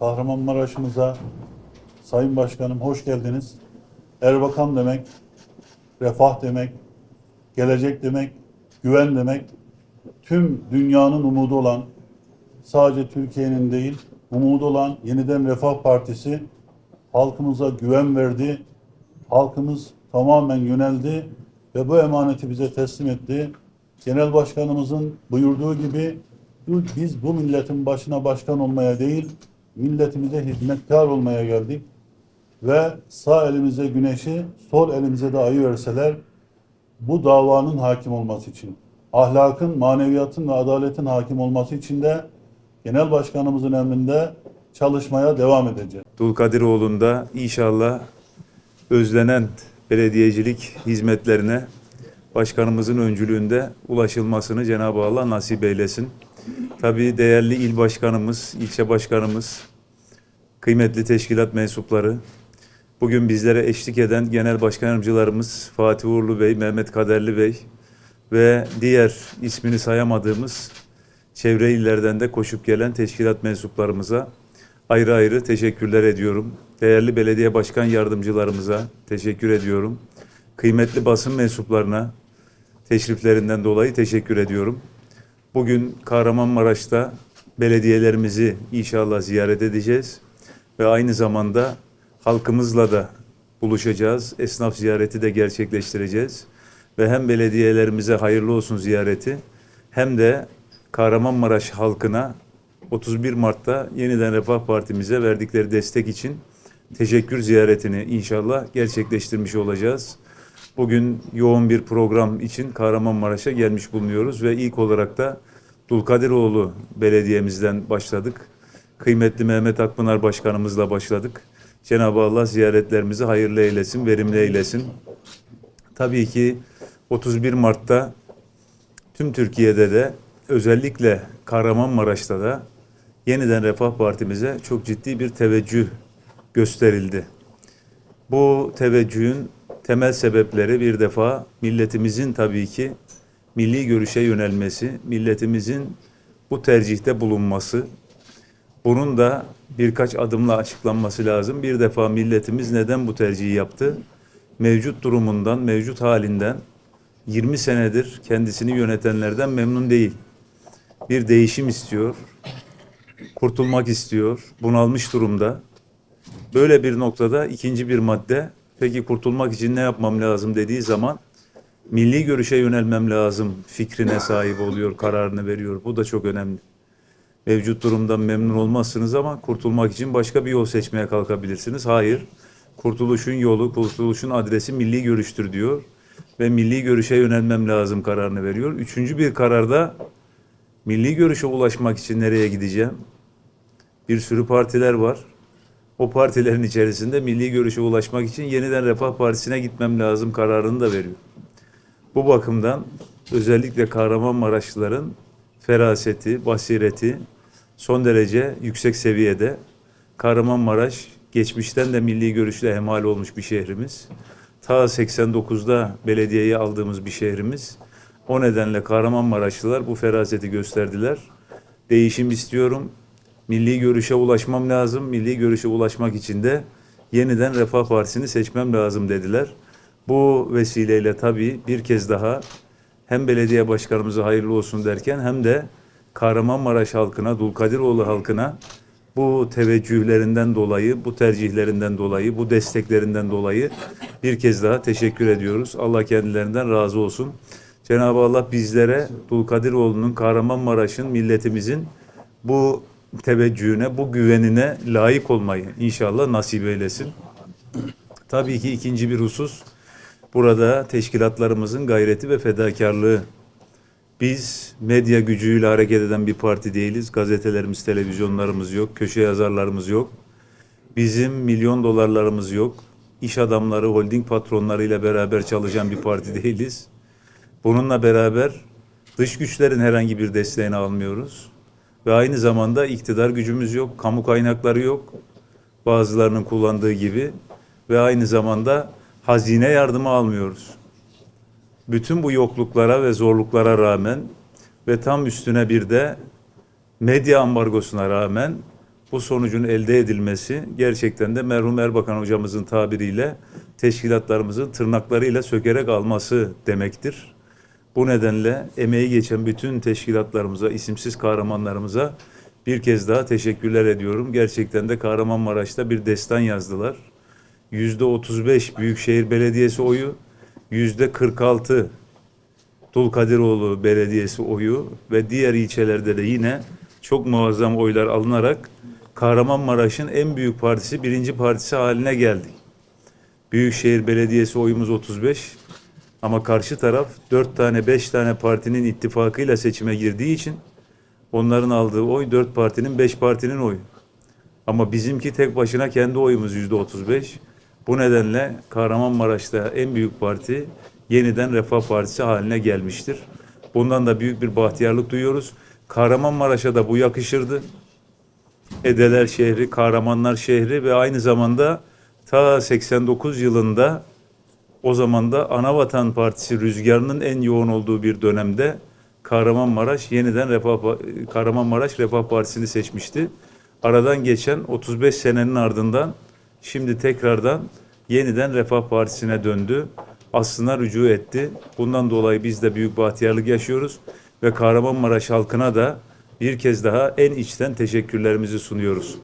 Kahramanmaraş'ımıza Sayın Başkanım hoş geldiniz. Erbakan demek, refah demek, gelecek demek, güven demek, tüm dünyanın umudu olan, sadece Türkiye'nin değil, umudu olan Yeniden Refah Partisi halkımıza güven verdi. Halkımız tamamen yöneldi ve bu emaneti bize teslim etti. Genel Başkanımızın buyurduğu gibi biz bu milletin başına başkan olmaya değil, milletimize hizmetkar olmaya geldik. Ve sağ elimize güneşi, sol elimize de ayı verseler bu davanın hakim olması için, ahlakın, maneviyatın ve adaletin hakim olması için de Genel Başkanımızın emrinde çalışmaya devam edeceğiz. Dulkadiroğlu'nda inşallah özlenen belediyecilik hizmetlerine başkanımızın öncülüğünde ulaşılmasını Cenab-ı Allah nasip eylesin. Tabii değerli il başkanımız, ilçe başkanımız, kıymetli teşkilat mensupları, bugün bizlere eşlik eden genel başkan yardımcılarımız Fatih Uğurlu Bey, Mehmet Kaderli Bey ve diğer ismini sayamadığımız çevre illerden de koşup gelen teşkilat mensuplarımıza ayrı ayrı teşekkürler ediyorum. Değerli belediye başkan yardımcılarımıza teşekkür ediyorum. Kıymetli basın mensuplarına teşriflerinden dolayı teşekkür ediyorum. Bugün Kahramanmaraş'ta belediyelerimizi inşallah ziyaret edeceğiz ve aynı zamanda halkımızla da buluşacağız. Esnaf ziyareti de gerçekleştireceğiz ve hem belediyelerimize hayırlı olsun ziyareti hem de Kahramanmaraş halkına 31 Mart'ta yeniden Refah Partimize verdikleri destek için teşekkür ziyaretini inşallah gerçekleştirmiş olacağız. Bugün yoğun bir program için Kahramanmaraş'a gelmiş bulunuyoruz ve ilk olarak da Dulkadiroğlu Belediye'mizden başladık. Kıymetli Mehmet Akpınar Başkanımızla başladık. Cenab-ı Allah ziyaretlerimizi hayırlı eylesin, verimli eylesin. Tabii ki 31 Mart'ta tüm Türkiye'de de özellikle Kahramanmaraş'ta da yeniden Refah Partimize çok ciddi bir teveccüh gösterildi. Bu teveccühün temel sebepleri bir defa milletimizin tabii ki milli görüşe yönelmesi, milletimizin bu tercihte bulunması. Bunun da birkaç adımla açıklanması lazım. Bir defa milletimiz neden bu tercihi yaptı? Mevcut durumundan, mevcut halinden 20 senedir kendisini yönetenlerden memnun değil. Bir değişim istiyor, kurtulmak istiyor, bunalmış durumda. Böyle bir noktada ikinci bir madde, peki kurtulmak için ne yapmam lazım dediği zaman milli görüşe yönelmem lazım fikrine sahip oluyor, kararını veriyor. Bu da çok önemli. Mevcut durumdan memnun olmazsınız ama kurtulmak için başka bir yol seçmeye kalkabilirsiniz. Hayır, kurtuluşun yolu, kurtuluşun adresi milli görüştür diyor ve milli görüşe yönelmem lazım kararını veriyor. Üçüncü bir kararda milli görüşe ulaşmak için nereye gideceğim? Bir sürü partiler var. O partilerin içerisinde milli görüşe ulaşmak için yeniden Refah Partisi'ne gitmem lazım kararını da veriyor. Bu bakımdan özellikle Kahramanmaraşlıların feraseti, basireti son derece yüksek seviyede. Kahramanmaraş geçmişten de milli görüşle hemal olmuş bir şehrimiz. Ta 89'da belediyeyi aldığımız bir şehrimiz. O nedenle Kahramanmaraşlılar bu feraseti gösterdiler. Değişim istiyorum. Milli görüşe ulaşmam lazım. Milli görüşe ulaşmak için de yeniden Refah Partisi'ni seçmem lazım dediler. Bu vesileyle tabii bir kez daha hem belediye başkanımıza hayırlı olsun derken hem de Kahramanmaraş halkına, Dulkadiroğlu halkına bu teveccühlerinden dolayı, bu tercihlerinden dolayı, bu desteklerinden dolayı bir kez daha teşekkür ediyoruz. Allah kendilerinden razı olsun. Cenab-ı Allah bizlere Dulkadiroğlu'nun, Kahramanmaraş'ın, milletimizin bu teveccühüne, bu güvenine layık olmayı inşallah nasip eylesin. Tabii ki ikinci bir husus, burada teşkilatlarımızın gayreti ve fedakarlığı. Biz medya gücüyle hareket eden bir parti değiliz. Gazetelerimiz, televizyonlarımız yok, köşe yazarlarımız yok. Bizim milyon dolarlarımız yok. İş adamları, holding patronlarıyla beraber çalışan bir parti değiliz. Bununla beraber dış güçlerin herhangi bir desteğini almıyoruz. Ve aynı zamanda iktidar gücümüz yok, kamu kaynakları yok. Bazılarının kullandığı gibi. Ve aynı zamanda hazine yardımı almıyoruz. Bütün bu yokluklara ve zorluklara rağmen ve tam üstüne bir de medya ambargosuna rağmen bu sonucun elde edilmesi gerçekten de merhum Erbakan hocamızın tabiriyle teşkilatlarımızın tırnaklarıyla sökerek alması demektir. Bu nedenle emeği geçen bütün teşkilatlarımıza, isimsiz kahramanlarımıza bir kez daha teşekkürler ediyorum. Gerçekten de Kahramanmaraş'ta bir destan yazdılar. Yüzde 35 Büyükşehir Belediyesi oyu, yüzde 46 Dulkadiroğlu Belediyesi oyu ve diğer ilçelerde de yine çok muazzam oylar alınarak Kahramanmaraş'ın en büyük partisi birinci partisi haline geldi. Büyükşehir Belediyesi oyumuz 35 ama karşı taraf 4 tane 5 tane partinin ittifakıyla seçime girdiği için onların aldığı oy 4 partinin 5 partinin oyu. Ama bizimki tek başına kendi oyumuz yüzde 35. Bu nedenle Kahramanmaraş'ta en büyük parti yeniden Refah Partisi haline gelmiştir. Bundan da büyük bir bahtiyarlık duyuyoruz. Kahramanmaraş'a da bu yakışırdı. Edeler şehri, Kahramanlar şehri ve aynı zamanda ta 89 yılında o zaman da Anavatan Partisi rüzgarının en yoğun olduğu bir dönemde Kahramanmaraş yeniden Refah Kahramanmaraş Refah Partisi'ni seçmişti. Aradan geçen 35 senenin ardından şimdi tekrardan yeniden Refah Partisi'ne döndü. Aslına rücu etti. Bundan dolayı biz de büyük bahtiyarlık yaşıyoruz ve Kahramanmaraş halkına da bir kez daha en içten teşekkürlerimizi sunuyoruz.